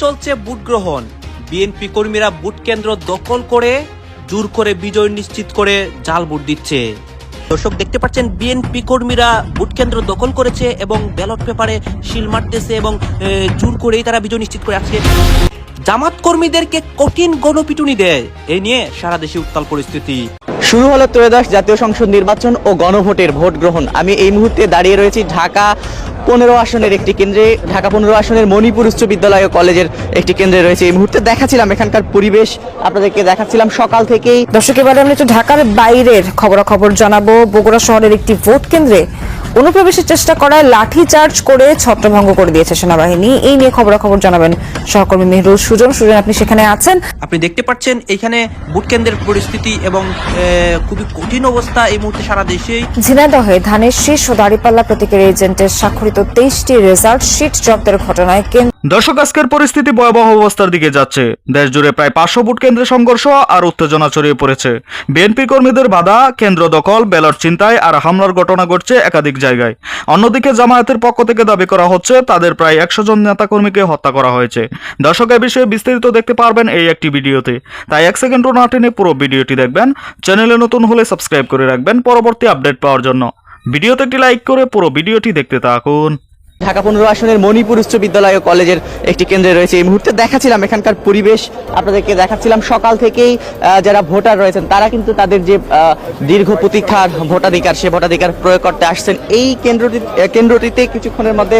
চলছে ভোট গ্রহণ। বিএনপি কর্মীরা ভোট কেন্দ্র দখল করে জোর করে বিজয় নিশ্চিত করে জাল ভোট দিচ্ছে। দর্শক দেখতে পাচ্ছেন বিএনপি কর্মীরা ভোট কেন্দ্র দখল করেছে এবং ব্যালট পেপারে শিল মারতেছে এবং এ, জোর করেই তারা বিজয় নিশ্চিত করে আসছে। জামাত কর্মীদেরকে কঠিন গণপিটুনি দেয়। এই নিয়ে সারা দেশে উত্তাল পরিস্থিতি। শুরু হলো ত্রয়োদশ জাতীয় সংসদ নির্বাচন ও গণভোটের ভোট গ্রহণ। আমি এই মুহূর্তে দাঁড়িয়ে রয়েছি ঢাকা পনেরো আসনের একটি কেন্দ্রে। ঢাকা পনেরো আসনের মণিপুর উচ্চ বিদ্যালয় ও কলেজের একটি কেন্দ্রে রয়েছে। এই মুহূর্তে দেখাছিলাম এখানকার পরিবেশ, আপনাদেরকে দেখাচ্ছিলাম সকাল থেকেই। দর্শক, এবারে আমরা একটু ঢাকার বাইরের খবরাখবর জানাব। বগুড়া শহরের একটি ভোট কেন্দ্রে অনুপ্রবেশের চেষ্টা করায় লাঠি চার্জ করে ছত্রভঙ্গ করে দিয়েছে সেনাবাহিনী। এই নিয়ে খবরাখবর জানাবেন সহকর্মী মেহরুল সুজন। সুজন আপনি সেখানে আছেন? আপনি দেখতে পাচ্ছেন এখানে বুট কেন্দ্রের পরিস্থিতি এবং খুবই কঠিন অবস্থা এই মুহূর্তে সারা দেশে ঝিনাইদহে ধানের শীর্ষ ও দাঁড়িপাল্লা প্রতীকের এজেন্টের স্বাক্ষরিত তেইশটি রেজাল্ট শিট জব্দের ঘটনায় কেন্দ্র দর্শক, আজকের পরিস্থিতি ভয়াবহ অবস্থার দিকে যাচ্ছে। দেশ জুড়ে প্রায় পাঁচশো ভোট কেন্দ্রে সংঘর্ষ আর উত্তেজনা ছড়িয়ে পড়েছে। বিএনপি কর্মীদের বাধা, কেন্দ্র দখল, ব্যালট চিন্তায় আর হামলার ঘটনা ঘটছে একাধিক জায়গায়। অন্যদিকে জামায়াতের পক্ষ থেকে দাবি করা হচ্ছে, তাদের প্রায় একশো জন নেতাকর্মীকে হত্যা করা হয়েছে। দর্শক, এ বিষয়ে বিস্তারিত দেখতে পারবেন এই একটি ভিডিওতে। তাই এক সেকেন্ডও না টেনে পুরো ভিডিওটি দেখবেন। চ্যানেলে নতুন হলে সাবস্ক্রাইব করে রাখবেন। পরবর্তী আপডেট পাওয়ার জন্য। ভিডিওতে একটি লাইক করে পুরো ভিডিওটি দেখতে থাকুন। ঢাকা পনেরো আসনের মণিপুর উচ্চ বিদ্যালয় ও কলেজের একটি কেন্দ্রে রয়েছে। এই মুহূর্তে দেখাচ্ছিলাম এখানকার পরিবেশ, আপনাদেরকে দেখাচ্ছিলাম সকাল থেকেই যারা ভোটার রয়েছেন, তারা কিন্তু তাদের যে দীর্ঘ প্রতীক্ষার ভোটাধিকার, সে ভোটাধিকার প্রয়োগ করতে আসছেন। এই কেন্দ্রটি কেন্দ্রটিতে কিছুক্ষণের মধ্যে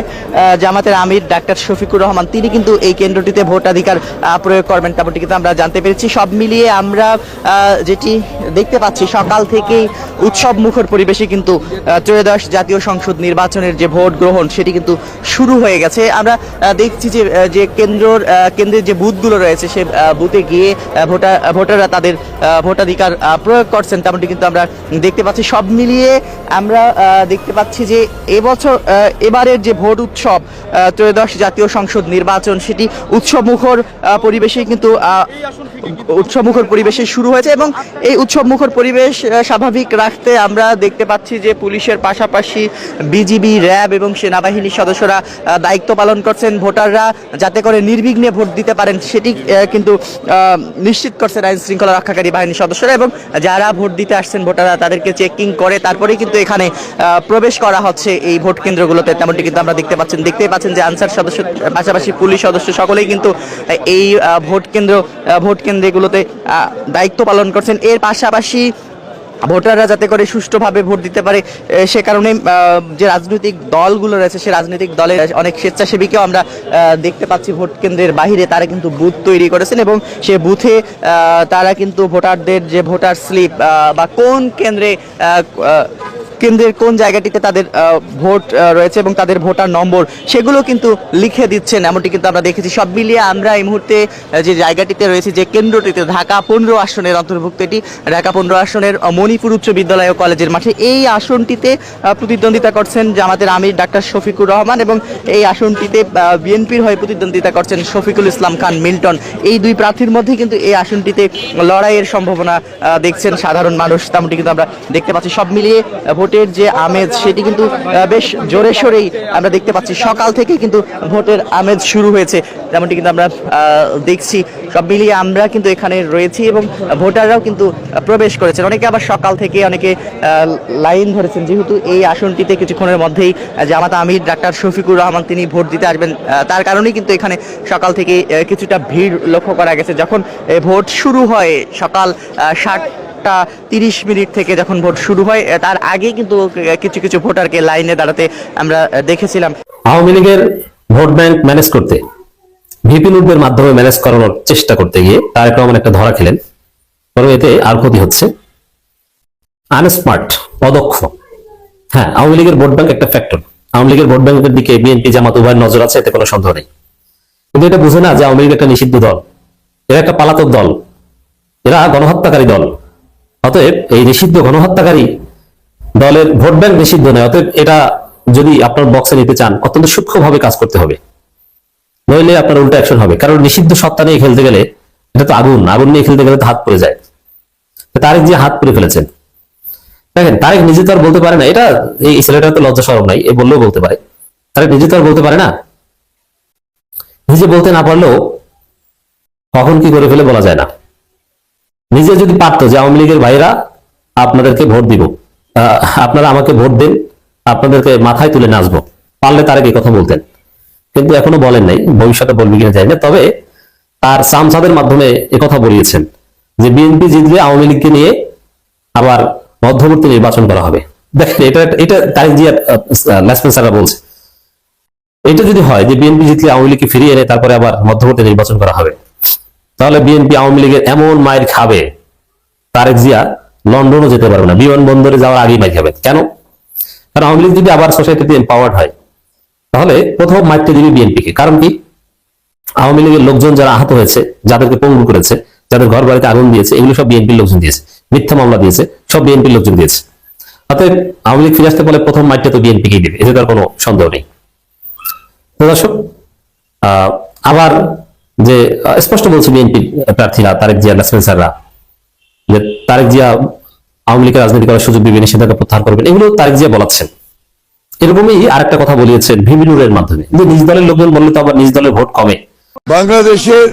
জামাতের আমির ডাক্তার শফিকুর রহমান, তিনি কিন্তু এই কেন্দ্রটিতে ভোটাধিকার প্রয়োগ করবেন তেমনটি কিন্তু আমরা জানতে পেরেছি। সব মিলিয়ে আমরা যেটি দেখতে পাচ্ছি, সকাল থেকেই উৎসব মুখর পরিবেশে কিন্তু ত্রয়োদশ জাতীয় সংসদ নির্বাচনের যে ভোট গ্রহণ, সেটি কিন্তু শুরু হয়ে গেছে। আমরা দেখছি যে যে কেন্দ্রর কেন্দ্রের যে বুথগুলো রয়েছে, সে বুথে গিয়ে ভোটার, ভোটাররা তাদের ভোটাধিকার প্রয়োগ করছেন তেমনটি কিন্তু আমরা দেখতে পাচ্ছি, সব মিলিয়ে আমরা দেখতে পাচ্ছি যে এবছর এবারের যে ভোট উৎসব ত্রয়োদশ জাতীয় সংসদ নির্বাচন, সেটি উৎসবমুখর পরিবেশে কিন্তু উৎসবমুখর পরিবেশে শুরু হয়েছে এবং এই উৎসবমুখর পরিবেশ স্বাভাবিক রাখতে আমরা দেখতে পাচ্ছি যে পুলিশের পাশাপাশি বিজিবি, র্যাব এবং সেনাবাহিনীর সদস্যরা দায়িত্ব পালন করছেন ভোটাররা, যাতে করে নির্বিঘ্নে ভোট দিতে পারেন, সেটি কিন্তু নিশ্চিত করছেন আইন শৃঙ্খলা রক্ষাকারী বাহিনীর সদস্যরা এবং যারা ভোট দিতে আসছেন ভোটাররা, তাদেরকে চেকিং করে তারপরে কিন্তু এখানে প্রবেশ করা হচ্ছে এই ভোট কেন্দ্রগুলোতে। তেমনটি কিন্তু আমরা দেখতে পাচ্ছেন, দেখতেই পাচ্ছেন যে আনসার সদস্য, পাশাপাশি পুলিশ সদস্য সকলেই কিন্তু এই ভোট কেন্দ্র ভোট কেন্দ্রগুলোতে দায়িত্ব পালন করছেন। এর পাশাপাশি ভোটাররা যাতে করে সুষ্ঠুভাবে ভোট দিতে পারে সে কারণে যে রাজনৈতিক দলগুলো রয়েছে, সে রাজনৈতিক দলের অনেক স্বেচ্ছাসেবীকেও আমরা দেখতে পাচ্ছি ভোট কেন্দ্রের বাহিরে, তারা কিন্তু বুথ তৈরি করেছেন এবং সে বুথে তারা কিন্তু ভোটারদের যে ভোটার স্লিপ বা কোন কেন্দ্রে কেন্দ্রের কোন জায়গাটিতে তাদের ভোট রয়েছে এবং তাদের ভোটার নম্বর সেগুলো কিন্তু লিখে দিচ্ছেন এমনটি কিন্তু আমরা দেখেছি। সব মিলিয়ে আমরা এই মুহূর্তে যে জায়গাটিতে রয়েছে যে কেন্দ্রটিতে ঢাকা পনেরো আসনের অন্তর্ভুক্ত এটি ঢাকা পনেরো আসনের মণিপুর উচ্চ বিদ্যালয় ও কলেজের মাঠে। এই আসনটিতে প্রতিদ্বন্দ্বিতা করছেন জামাতের আমির ডাক্তার শফিকুর রহমান এবং এই আসনটিতে বিএনপির হয়ে প্রতিদ্বন্দ্বিতা করছেন শফিকুল ইসলাম খান মিল্টন। এই দুই প্রার্থীর মধ্যে কিন্তু এই আসনটিতে লড়াইয়ের সম্ভাবনা দেখছেন সাধারণ মানুষ তেমনটি কিন্তু আমরা দেখতে পাচ্ছি। সব মিলিয়ে আহ, ভোটের যে আমেজ, সেটি কিন্তু বেশ জোরে সোরেই আমরা দেখতে পাচ্ছি। সকাল থেকে কিন্তু ভোটের আমেজ শুরু হয়েছে, যেমনটি কিন্তু আমরা দেখছি। সব মিলিয়ে আমরা কিন্তু এখানে রয়েছি এবং ভোটাররাও কিন্তু প্রবেশ করেছেন। অনেকে আবার সকাল থেকে অনেকে লাইন ধরেছেন। যেহেতু এই আসনটিতে কিছুক্ষণের মধ্যেই জামাত আমির, ডাক্তার শফিকুর রহমান তিনি ভোট দিতে আসবেন তার কারণেই কিন্তু এখানে সকাল থেকে কিছুটা ভিড় লক্ষ্য করা গেছে। যখন ভোট শুরু হয় সকাল ষাট আটটা তিরিশ মিনিট থেকে যখন ভোট শুরু হয় তার আগে কিন্তু কিছু কিছু ভোটারকে লাইনে দাঁড়াতে আমরা দেখেছিলাম। আওয়ামী লীগের ভোট ব্যাংক ম্যানেজ করতে, ভিপি নোটদের মাধ্যমে ম্যানেজ করানোর চেষ্টা করতে গিয়ে তারেক রহমান একটা ধরা খেলেন। বরং এতে আর ক্ষতি হচ্ছে। আনস্মার্ট, অদক্ষ। হ্যাঁ আওয়ামী লীগের ভোট ব্যাংক একটা ফ্যাক্টর আওয়ামী লীগের ভোট ব্যাংকের দিকে বিএনপি জামাত, উভয়ের নজর আছে, এতে কোনো সন্দেহ নেই। কিন্তু এটা বুঝে না যে আওয়ামী লীগ একটা নিষিদ্ধ দল। এরা একটা পালাতক দল। এরা গণহত্যাকারী দল। অতএব এই নিষিদ্ধ গণহত্যাকারী দলের ভোট ব্যাংক নিষিদ্ধ নয়, অতএব এটা যদি আপনার বক্সে নিতে চান, অত্যন্ত সূক্ষ্মভাবে কাজ করতে হবে। নইলে আপনার উল্টো অ্যাকশন হবে। কারণ নিষিদ্ধ সত্তা নিয়ে খেলতে গেলে এটা তো আগুন আগুন নিয়ে খেলতে গেলে তো হাত পড়ে যায়। তারেক যে হাত পড়ে ফেলেছেন। দেখেন, তারেক নিজে তো আর বলতে পারে না। এটা এই ছেলেটা তো লজ্জা সরম নাই, এ বললেও বলতে পারে। তারেক নিজে তো আর বলতে পারে না। নিজে বলতে না পারলেও কখন কি করে ফেলে বলা যায় না। নিজে যদি পারতো যে আওয়ামী লীগের ভাইরা আপনাদেরকে ভোট দিব আপনারা আমাকে ভোট দেন, আপনাদেরকে মাথায় তুলে নাচবো, পারলে তার আগে কথা বলতেন। কিন্তু এখনও বলেন নাই, ভবিষ্যতে বলবে কিনা জানি না, তবে তার সামসাদের মাধ্যমে কথা বলিয়েছেন যে বিএনপি জিতলে আওয়ামী লীগকে নিয়ে আবার মধ্যবর্তী নির্বাচন করা হবে। দেখেন, এটা এটা তারিক জিয়া লেসপেন্সাররা বলছে। এটা যদি হয় যে বিএনপি জিতলে আওয়ামী লীগকে ফিরিয়ে এনে তারপরে আবার মধ্যবর্তী নির্বাচন করা হবে তাহলে বিএনপি আওয়ামী লীগের এমন মায়ের খাবে, তারেক জিয়া লন্ডনও যেতে পারবে না। বিমানবন্দরে যাওয়ার আগেই মাইর খাবে। কেন? কারণ আওয়ামী লীগ যদি আবার সোসাইটিতে এম্পাওয়ার্ড হয়, তাহলে প্রথম মাইরটা দিবে বিএনপিকে। কারণ কি? আওয়ামী লীগের লোকজন যারা আহত হয়েছে, যাদেরকে পঙ্গু করেছে, যাদের ঘর বাড়িতে আগুন দিয়েছে, এগুলো সব বিএনপির লোকজন দিয়েছে। মিথ্যা মামলা দিয়েছে, সব বিএনপির লোকজন দিয়েছে। অতএব আওয়ামী লীগ ফিরে আসতে বলে প্রথম মাইরটা তো বিএনপিকেই দেবে, এতে তার কোনো সন্দেহ নেই। দর্শক আবার যে স্পষ্ট বলছে বিএনপি প্রার্থীরা, তারেক জিয়া স্পেন্সাররা যে তারেক জিয়া আওয়ামী লীগের রাজনীতি করার সুযোগ দিবে, নিষেধাজ্ঞা প্রত্যাহার করবেন, এগুলো তারেক জিয়া বলাচ্ছেন। এরকমই আরেকটা কথা বলিয়েছেন ভিবিনুরের মাধ্যমে। যে নিজ দলের লোকজন বললে তো আবার নিজ দলের ভোট কমে। বাংলাদেশের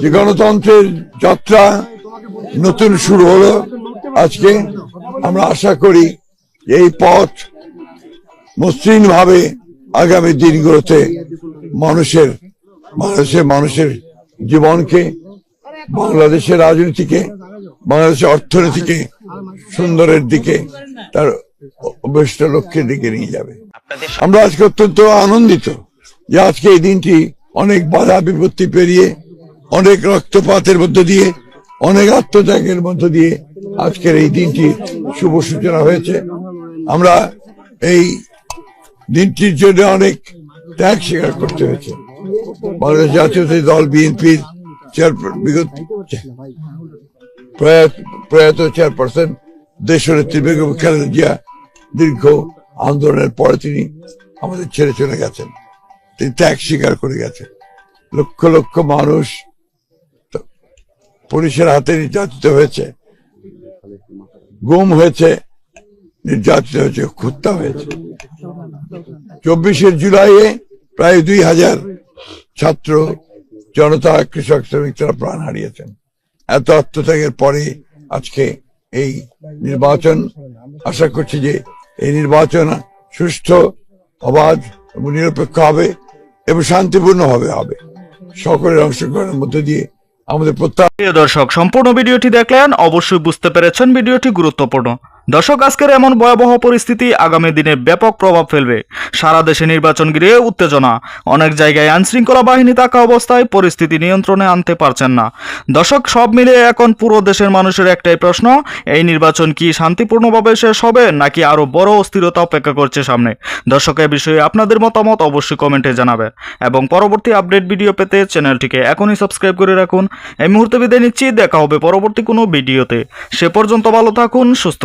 যে গণতন্ত্রের যাত্রা নতুন শুরু হলো, আজকে আমরা আশা করি এই পথ মসৃণ ভাবে আগামী দিনগুলোতে মানুষের বাংলাদেশের মানুষের জীবনকে, বাংলাদেশের রাজনীতিকে, বাংলাদেশের অর্থনীতিকে সুন্দরের দিকে, তার অভ্যস্ত লক্ষ্যের দিকে নিয়ে যাবে। আমরা আজকে অত্যন্ত আনন্দিত যে আজকে এই দিনটি অনেক বাধা বিপত্তি পেরিয়ে, অনেক রক্তপাতের মধ্য দিয়ে, অনেক আত্মত্যাগের মধ্য দিয়ে আজকের এই দিনটি শুভ সূচনা হয়েছে। আমরা এই দিনটির জন্য অনেক ত্যাগ স্বীকার করতে হয়েছে। বাংলাদেশ জাতীয়তাবাদী দল বিএনপির প্রয়াত চেয়ারপারসন দেশনেত্রী জিয়া দীর্ঘ আন্দোলনের পরে তিনি আমাদের ছেড়ে চলে গেছেন। তিনি ত্যাগ স্বীকার করে গেছেন। লক্ষ লক্ষ মানুষ পুলিশের হাতে নির্যাতিত হয়েছে। গুম হয়েছে, নির্যাতিত হয়েছে, হত্যা হয়েছে। চব্বিশে জুলাইয়ে প্রায় দুই হাজার ছাত্র, জনতা, কৃষক, শ্রমিক তারা প্রাণ হারিয়েছেন। এত আত্মত্যাগের পরে আজকে এই নির্বাচন, আশা করছি যে এই নির্বাচন সুষ্ঠু, অবাধ এবং নিরপেক্ষ হবে এবং শান্তিপূর্ণ হবে হবে। সকলের অংশগ্রহণের মধ্যে দিয়ে আমাদের প্রত্যাশা দর্শক, সম্পূর্ণ ভিডিওটি দেখলেন, অবশ্যই বুঝতে পেরেছেন, ভিডিওটি গুরুত্বপূর্ণ। দর্শক, আজকের এমন ভয়াবহ পরিস্থিতি আগামী দিনে ব্যাপক প্রভাব ফেলবে। সারা দেশে নির্বাচন ঘিরে উত্তেজনা। অনেক জায়গায় আইনশৃঙ্খলা বাহিনী থাকা অবস্থায় পরিস্থিতি নিয়ন্ত্রণে আনতে পারছেন না। দর্শক, সব মিলিয়ে এখন পুরো দেশের মানুষের একটাই প্রশ্ন, এই নির্বাচন কি শান্তিপূর্ণভাবে শেষ হবে, নাকি আরও বড় অস্থিরতা অপেক্ষা করছে সামনে? দর্শক, এ বিষয়ে আপনাদের মতামত অবশ্যই কমেন্টে জানাবে এবং পরবর্তী আপডেট ভিডিও পেতে চ্যানেলটিকে এখনই সাবস্ক্রাইব করে রাখুন। এই মুহূর্তে বিদায় নিচ্ছি, দেখা হবে পরবর্তী কোনো ভিডিওতে। সে পর্যন্ত ভালো থাকুন, সুস্থ